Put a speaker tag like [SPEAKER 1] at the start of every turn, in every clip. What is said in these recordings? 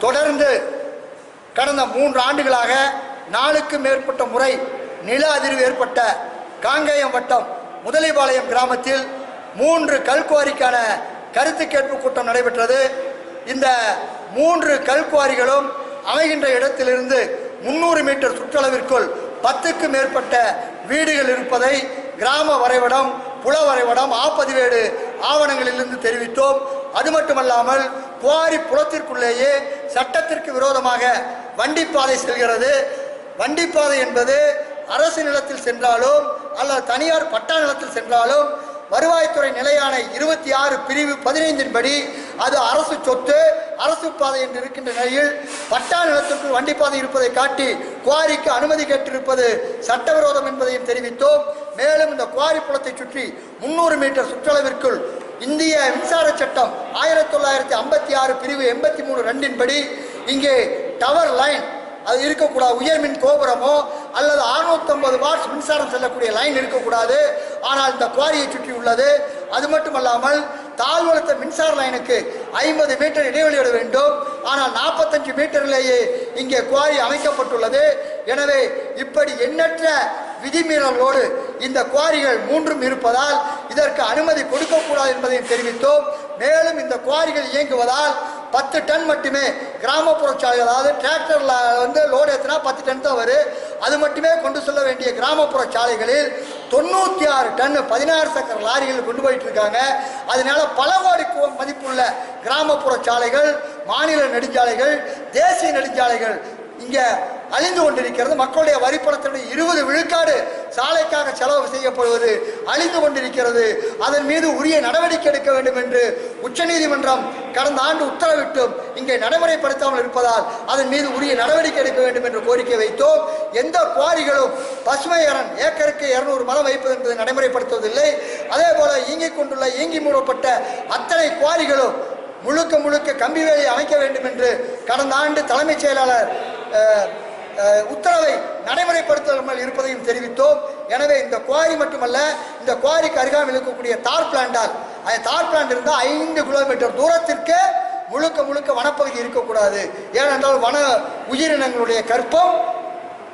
[SPEAKER 1] தொடர்ந்து கடந்த மூன்று ஆண்டுகளாக நாளுக்கு மேற்பட்ட முறை நில அதிர்வு ஏற்பட்ட காங்கேயம் வட்டம் முதலிபாளையம் கிராமத்தில் மூன்று கல்குவாரிக்கான கருத்து கேட்பு கூட்டம் நடைபெற்றது. இந்த மூன்று கல்குவாரிகளும் அமைகின்ற இடத்திலிருந்து முன்னூறு மீட்டர் சுற்றளவிற்குள் பத்துக்கு மேற்பட்ட வீடுகள் இருப்பதை கிராம வரைபடம் புல வரைபடம் ஆப்பதிவேடு ஆவணங்களிலிருந்து தெரிவித்தோம். அது மட்டுமல்லாமல் குவாரி புலத்திற்குள்ளேயே சட்டத்திற்கு விரோதமாக வண்டிப்பாதை செல்கிறது. வண்டிப்பாதை என்பது அரசு நிலத்தில் சென்றாலும் அல்லது தனியார் பட்டா நிலத்தில் சென்றாலும் வருவாய்த்துறை நிலையான இருபத்தி ஆறு பிரிவு பதினைந்தின் படி அது அரசு சொத்து அரசு பாதை என்று இருக்கின்ற நிலையில் பட்டா நிலத்திற்குள் வண்டிப்பாதை இருப்பதை காட்டி குவாரிக்கு அனுமதி கேட்டிருப்பது சட்டவிரோதம் என்பதையும் தெரிவித்தோம். மேலும் இந்த குவாரி புலத்தை சுற்றி முன்னூறு மீட்டர் சுற்றளவிற்குள் இந்திய மின்சார சட்டம் ஆயிரத்தி தொள்ளாயிரத்தி ஐம்பத்தி ஆறு பிரிவு எண்பத்தி மூணு ரெண்டின்படி இங்கே டவர் லைன் அது இருக்கக்கூடாது உயர்மின் கோபுரமோ அல்லது 650 வாட்ஸ் மின்சாரம் செல்லக்கூடிய லைன் இருக்கக்கூடாது. ஆனால் இந்த குவாரியை சுற்றி உள்ளது. அது மட்டுமல்லாமல் தாழ்வழுத்த மின்சார லைனுக்கு ஐம்பது மீட்டர் இடைவெளி விட வேண்டும். ஆனால் நாற்பத்தஞ்சு மீட்டரிலேயே இங்கே குவாரி அமைக்கப்பட்டுள்ளது. எனவே இப்படி எண்ணற்ற விதிமீறலோடு இந்த குவாரிகள் மூன்றும் இருப்பதால் இதற்கு அனுமதி கொடுக்கக்கூடாது என்பதையும் தெரிவித்தோம். மேலும் இந்த குவாரிகள் இயங்குவதால் பத்து டன் மட்டுமே கிராமப்புற சாலைகள் அதாவது டிராக்டரில் வந்து லோடு ஏற்றினா பத்து டன் தான் வரும். அது மட்டுமே கொண்டு செல்ல வேண்டிய கிராமப்புற சாலைகளில் தொண்ணூற்றி ஆறு டன் பதினாறு சக்கர லாரிகள் கொண்டு போயிட்டு இருக்காங்க. அதனால பல கோடி மதிப்புள்ள கிராமப்புற சாலைகள் மாநில நெடுஞ்சாலைகள் தேசிய நெடுஞ்சாலைகள் இங்கே அழிந்து கொண்டிருக்கிறது. மக்களுடைய வரிப்பணத்தினுடைய இருபது விழுக்காடு சாலைக்காக செலவு செய்யப்படுவது அழிந்து கொண்டிருக்கிறது. அதன் மீது உரிய நடவடிக்கை எடுக்க வேண்டும் என்று உச்சநீதிமன்றம் கடந்த ஆண்டு உத்தரவிட்டும். இங்கே நடைமுறைப்படுத்தாமல் இருப்பதால் அதன் மீது உரிய நடவடிக்கை எடுக்க வேண்டும் என்று கோரிக்கை வைத்தோம். எந்த குவாரிகளும் பசுமை அரண் ஏக்கருக்கு இருநூறு மரம் வைப்பது என்பதை நடைமுறைப்படுத்துவதில்லை. அதே போல இயங்கிக் கொண்டுள்ள இயங்கி மூடப்பட்ட அத்தனை குவாரிகளும் முழுக்க முழுக்க கம்பி வேலை அமைக்க வேண்டும் என்று கடந்த ஆண்டு தலைமைச் செயலாளர் உத்தரவை நடைமுறைப்படுத்தாமல் இருப்பதையும் தெரிவித்தோம். எனவே இந்த குவாரி மட்டுமல்ல இந்த குவாரிக்கு அருகாமல் இருக்கக்கூடிய தார் பிளான்டால் அந்த தார் பிளான்ட் இருந்தால் ஐந்து கிலோமீட்டர் தூரத்திற்கு முழுக்க முழுக்க வனப்பகுதி இருக்கக்கூடாது. ஏனென்றால் வன உயிரினங்களுடைய கற்பம்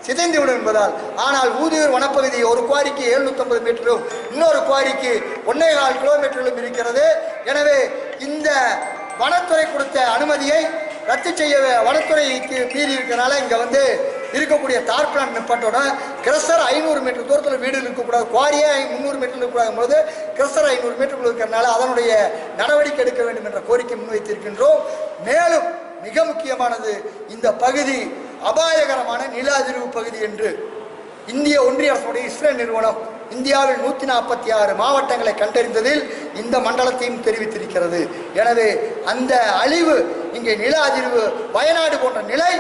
[SPEAKER 1] சிதைந்துவிடும் என்பதால். ஆனால் ஊதியூர் வனப்பகுதி ஒரு குவாரிக்கு 750 மீட்டரும் இன்னொரு குவாரிக்கு ஒன்னே கால் கிலோமீட்டரிலும் இருக்கிறது. எனவே இந்த வனத்துறை கொடுத்த அனுமதியை ரத்து செய்ய வனத்துறைக்கு மீறி இருக்கிறனால இங்கே வந்து இருக்கக்கூடிய தார் பிளான் நிப்பாட்டோட கிரசர் ஐநூறு மீட்டர் தூரத்தில் வீடு இருக்கக்கூடாது. குவாரியே முந்நூறு மீட்டர் இருக்கக்கூடாது போது கிரசர் ஐநூறு மீட்டருக்குள்ள இருக்கிறனால அதனுடைய நடவடிக்கை எடுக்க வேண்டும் என்ற கோரிக்கை முன்வைத்திருக்கின்றோம். மேலும் மிக முக்கியமானது இந்த பகுதி அபாயகரமான நில அதிர்வு பகுதி என்று இந்திய ஒன்றிய அரசுடைய இஸ்ரேல் நிறுவனம் இந்தியாவில் நூற்றி நாற்பத்தி ஆறு மாவட்டங்களை கண்டறிந்ததில் இந்த மண்டலத்தையும் தெரிவித்திருக்கிறது. எனவே அந்த அழிவு இங்கே நில அதிர்வு வயநாடு போன்ற நிலை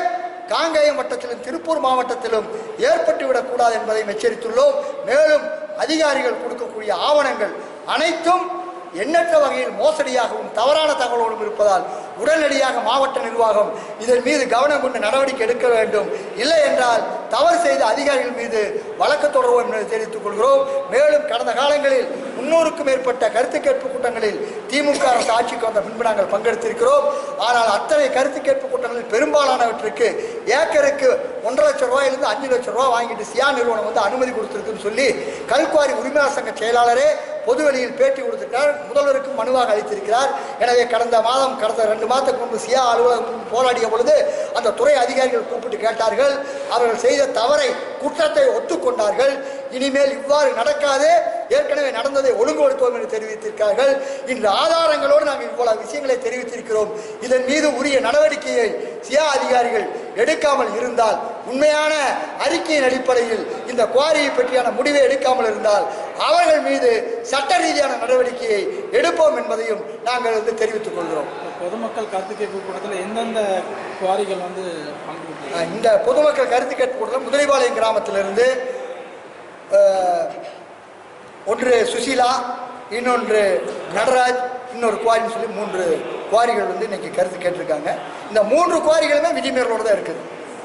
[SPEAKER 1] காங்கேயம் வட்டத்திலும் திருப்பூர் மாவட்டத்திலும் ஏற்பட்டுவிடக்கூடாது என்பதையும் எச்சரித்துள்ளோம். மேலும் அதிகாரிகள் கொடுக்கக்கூடிய ஆவணங்கள் அனைத்தும் எண்ணற்ற வகையில் மோசடியாகவும் தவறான தகவலோடும் இருப்பதால் உடனடியாக மாவட்ட நிர்வாகம் இதன் மீது கவனம் கொண்டு நடவடிக்கை எடுக்க வேண்டும். இல்லை என்றால் தவறு செய்த அதிகாரிகள் மீது வழக்கு தொடர்வோம் என்று தெரிவித்துக் கொள்கிறோம். மேலும் கடந்த காலங்களில் முன்னூறுக்கும் மேற்பட்ட கருத்து கேட்பு கூட்டங்களில் திமுக அரசு ஆட்சிக்கு வந்த பின்பு நாங்கள் பங்கெடுத்திருக்கிறோம். ஆனால் அத்தனை கருத்து கேட்பு கூட்டங்களில் பெரும்பாலானவற்றுக்கு ஏக்கருக்கு ஒன்றரை லட்சம் ரூபாயிலிருந்து அஞ்சு லட்சம் ரூபாய் வாங்கிட்டு சியா நிறுவனம் வந்து அனுமதி கொடுத்திருக்குன்னு சொல்லி கல்குவாரி உரிமையாளர் சங்க செயலாளரே பொதுவெளியில் பேட்டி கொடுத்திருக்கிறார். முதல்வருக்கும் மனுவாக அளித்திருக்கிறார். எனவே கடந்த மாதம் கடந்த ரெண்டு மாதத்துக்கு முன்பு சியா அலுவலகம் முன்பு போராடிய பொழுது அந்த துறை அதிகாரிகள் கூப்பிட்டு கேட்டார்கள். அவர்கள் செய்த தவறை குற்றத்தை ஒத்துக்கொண்டார்கள். இனிமேல் இவ்வாறு நடக்காது. ஏற்கனவே நடந்ததை ஒழுங்குபடுத்துவோம் என்று தெரிவித்திருக்கிறார்கள். இன்று ஆதாரங்களோடு நாங்கள் இவ்வளவு விஷயங்களை தெரிவித்திருக்கிறோம். இதன் மீது உரிய நடவடிக்கையை சியா அதிகாரிகள் எடுக்காமல் இருந்தால் உண்மையான அறிக்கையின் அடிப்படையில் இந்த குவாரியை பற்றியான முடிவை எடுக்காமல் இருந்தால் அவர்கள் மீது சட்ட ரீதியான நடவடிக்கையை எடுப்போம் என்பதையும் நாங்கள் வந்து தெரிவித்துக் கொள்கிறோம்.
[SPEAKER 2] பொதுமக்கள் கருத்து கேட்பு கூட்டத்தில் எந்தெந்த குவாரிகள் வந்து பங்கு
[SPEAKER 1] இந்த பொதுமக்கள் கருத்து கேட்பு கூட்டத்தில் முதலிபாளையம் கிராமத்திலிருந்து ஒன்று சுசீலா இன்னொன்று நடராஜ் இன்னொரு குவாரின்னு சொல்லி மூன்று குவாரிகள் வந்து இன்றைக்கி கருத்து கேட்டிருக்காங்க. இந்த மூன்று குவாரிகளுமே விதிமீறலோடு தான் இருக்குது.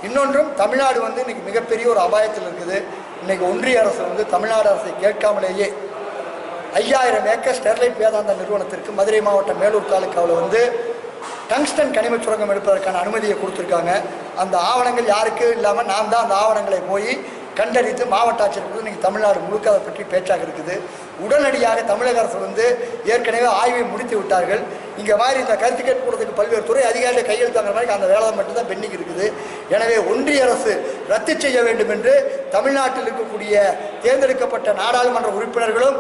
[SPEAKER 1] இன்னொன்றும் தமிழ்நாடு வந்து இன்றைக்கி மிகப்பெரிய ஒரு அபாயத்தில் இருக்குது. இன்றைக்கி ஒன்றிய அரசு வந்து தமிழ்நாடு அரசை கேட்காமலேயே ஐயாயிரம் ஏக்கர் ஸ்டெர்லைட் வேதாந்த நிறுவனத்திற்கு மதுரை மாவட்டம் மேலூர் தாலுக்காவில் வந்து டங்ஸ்டன் கனிம சுரங்கம் எடுப்பதற்கான அனுமதியை கொடுத்துருக்காங்க. அந்த ஆவணங்கள் யாருக்கு இல்லாமல் நான் தான் அந்த ஆவணங்களை போய் கண்டறித்து மாவட்ட ஆட்சியருக்கு இன்றைக்கி தமிழ்நாடு முழுக்க அதை பற்றி பேச்சாக இருக்குது. உடனடியாக தமிழக அரசு வந்து ஏற்கனவே ஆய்வை முடித்து விட்டார்கள். இங்கே மாதிரி இந்த கருத்து கேட்பதற்கு பல்வேறு துறை அதிகாரிகள் கையெழுத்தாங்கிற மாதிரி அந்த வேலை மட்டும்தான் பெண்டிங் இருக்குது. எனவே ஒன்றிய அரசு ரத்து செய்ய வேண்டும் என்று தமிழ்நாட்டில் இருக்கக்கூடிய தேர்ந்தெடுக்கப்பட்ட நாடாளுமன்ற உறுப்பினர்களும்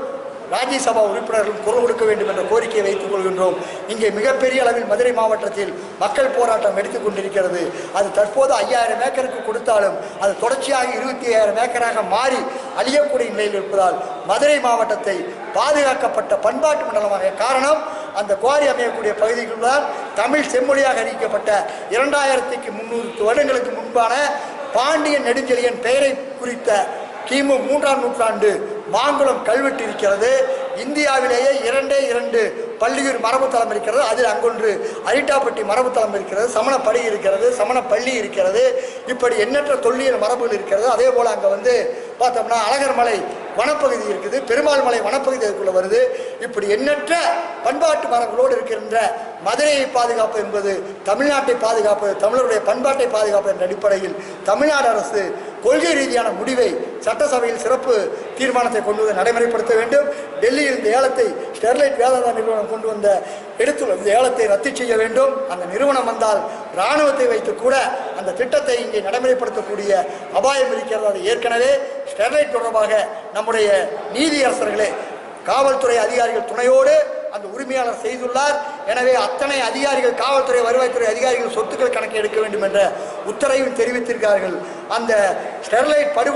[SPEAKER 1] ராஜ்யசபா உறுப்பினர்களும் குரல் கொடுக்க வேண்டும் என்ற கோரிக்கையை வைத்துக் கொள்கின்றோம். இங்கே மிகப்பெரிய அளவில் மதுரை மாவட்டத்தில் மக்கள் போராட்டம் எடுத்துக் கொண்டிருக்கிறது. அது தற்போது ஐயாயிரம் ஏக்கருக்கு கொடுத்தாலும் அது தொடர்ச்சியாக இருபத்தி ஐயாயிரம் ஏக்கராக மாறி அழியக்கூடிய நிலையில் இருப்பதால் மதுரை மாவட்டத்தை பாதுகாக்கப்பட்ட பண்பாட்டு மண்டலமாக காரணம் அந்த குவாரி அமையக்கூடிய பகுதிகள் தான் தமிழ் செம்மொழியாக அறிவிக்கப்பட்ட இரண்டாயிரத்துக்கு முந்நூறு வருடங்களுக்கு முன்பான பாண்டியன் நெடுஞ்செழியன் பெயரை குறித்த கிமு மூன்றாம் நூற்றாண்டு மாங்குளம் கல்வெட்டு இருக்கிறது இந்தியாவிலேயே இரண்டே இரண்டு பள்ளியூர் மரபுத்தலம் இருக்கிறது. அதில் அங்கொன்று அரிட்டாப்பட்டி மரபுத்தலம் இருக்கிறது. சமணப்படி இருக்கிறது சமணப்பள்ளி இருக்கிறது. இப்படி எண்ணற்ற தொல்லியல் மரபுகள் இருக்கிறது. அதே போல் அங்கே வந்து பார்த்தோம்னா அழகர்மலை வனப்பகுதி இருக்குது. பெருமாள் மலை வனப்பகுதி அதுக்குள்ளே வருது. இப்படி எண்ணற்ற பண்பாட்டு மரங்களோடு இருக்கின்ற மதுரையை பாதுகாப்பு என்பது தமிழ்நாட்டை பாதுகாப்பு தமிழருடைய பண்பாட்டை பாதுகாப்பு என்ற அடிப்படையில் தமிழ்நாடு அரசு கொள்கை ரீதியான முடிவை சட்டசபையில் சிறப்பு தீர்மானத்தை கொண்டு வந்து நடைமுறைப்படுத்த வேண்டும். டெல்லியில் இந்த ஏலத்தை ஸ்டெர்லைட் வேதாந்தா நிறுவனம் கொண்டு வந்த எடுத்துள்ள இந்த ஏலத்தை ரத்து செய்ய வேண்டும். அந்த நிறுவனம் வந்தால் இராணுவத்தை வைத்து கூட அந்த திட்டத்தை இங்கே நடைமுறைப்படுத்தக்கூடிய அபாயம் இருக்கிறது. அது ஏற்கனவே ஸ்டெர்லைட் தொடர்பாக நம்முடைய நீதியரசர்களே காவல்துறை அதிகாரிகள் துணையோடு அந்த உரிமையாளர் செய்துள்ளார். எனவே அத்தனை அதிகாரிகள் காவல்துறை வருவாய்த்துறை அதிகாரிகள் சொத்துக்கள் கணக்கு எடுக்க வேண்டும் என்ற உத்தரவையும் தெரிவித்திருக்கிறார்கள். அந்த ஸ்டெர்லைட் படு